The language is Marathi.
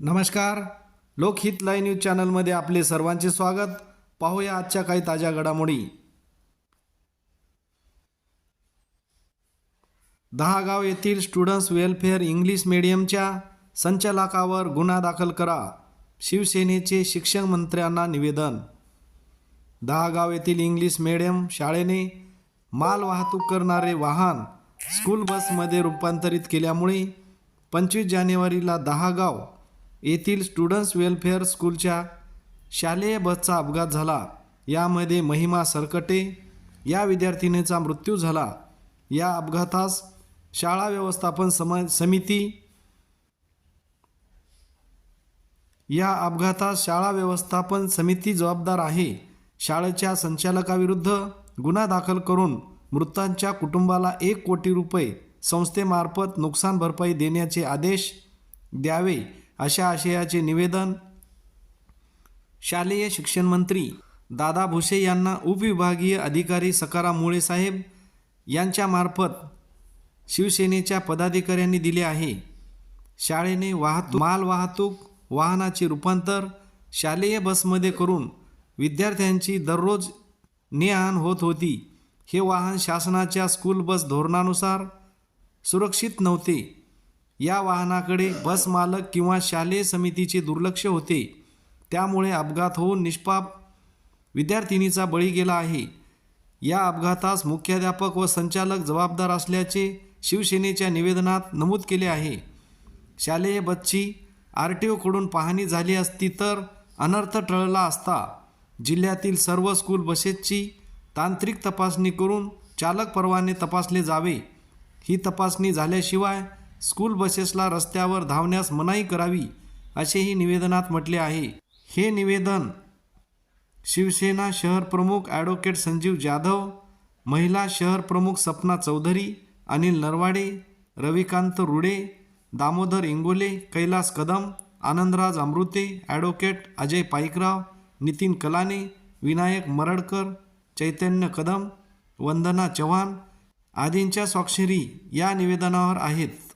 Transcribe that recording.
नमस्कार. लोकहित लाईव्ह न्यूज चॅनलमध्ये आपले सर्वांचे स्वागत. पाहूया आजच्या काही ताज्या घडामोडी. दहागाव येथील स्टुडंट्स वेलफेअर इंग्लिश मीडियमच्या संचालकावर गुन्हा दाखल करा. शिवसेनेचे शिक्षण मंत्र्यांना निवेदन. दहागाव येथील इंग्लिश मीडियम शाळेने माल वाहतूक करणारे वाहन स्कूल बसमध्ये रूपांतरित केल्यामुळे पंचवीस जानेवारीला दहागाव येथील स्टुडंट्स वेलफेअर स्कूलच्या शालेय बसचा अपघात झाला. यामध्ये महिमा सरकटे. या विद्यार्थिनीचा मृत्यू झाला. या अपघातास शाळा व्यवस्थापन सम समिती या अपघातात शाळा व्यवस्थापन समिती जबाबदार आहे. शाळेच्या संचालकाविरुद्ध गुन्हा दाखल करून मृतांच्या कुटुंबाला एक कोटी रुपये संस्थेमार्फत नुकसान भरपाई देण्याचे आदेश द्यावे. अशा आशयाचे निवेदन शालेय शिक्षण मंत्री दादा भुसे यांना उपविभागीय अधिकारी सकाराम मुळे साहेब यांच्यामार्फत शिवसेनेच्या पदाधिकाऱ्यांनी दिले आहे. शाळेने वाहतूक माल वाहतूक वाहनाचे रूपांतर शालेय बसमध्ये करून विद्यार्थ्यांची दररोज ने आण होत होती. हे वाहन शासनाच्या स्कूल बस धोरणानुसार सुरक्षित नव्हते. या वाहनाकडे बस मालक किंवा शालेय समितीचे दुर्लक्ष होते. त्यामुळे अपघात होऊन निष्पाप विद्यार्थिनीचा बळी गेला आहे. या अपघातास मुख्याध्यापक व संचालक जबाबदार असल्याचे शिवसेनेच्या निवेदनात नमूद केले आहे. शालेय बच्ची आर टी ओकडून पाहणी झाली असती तर अनर्थ टळला असता. जिल्ह्यातील सर्व स्कूल बसेसची तांत्रिक तपासणी करून चालक परवाने तपासले जावे. ही तपासणी झाल्याशिवाय स्कूल बसेसला रस्त्यावर धावण्यास मनाई करावी असेही निवेदनात म्हटले आहे. हे निवेदन शिवसेना शहर प्रमुख ॲडव्होकेट संजीव जाधव महिला शहर प्रमुख सपना चौधरी अनिल नरवाडे रविकांत रुडे दामोदर इंगोले कैलास कदम आनंदराज अमृते ॲडव्होकेट अजय पाईकराव नितीन कलाने विनायक मरडकर चैतन्य कदम वंदना चव्हाण आदींच्या स्वाक्षरी या निवेदनावर आहेत.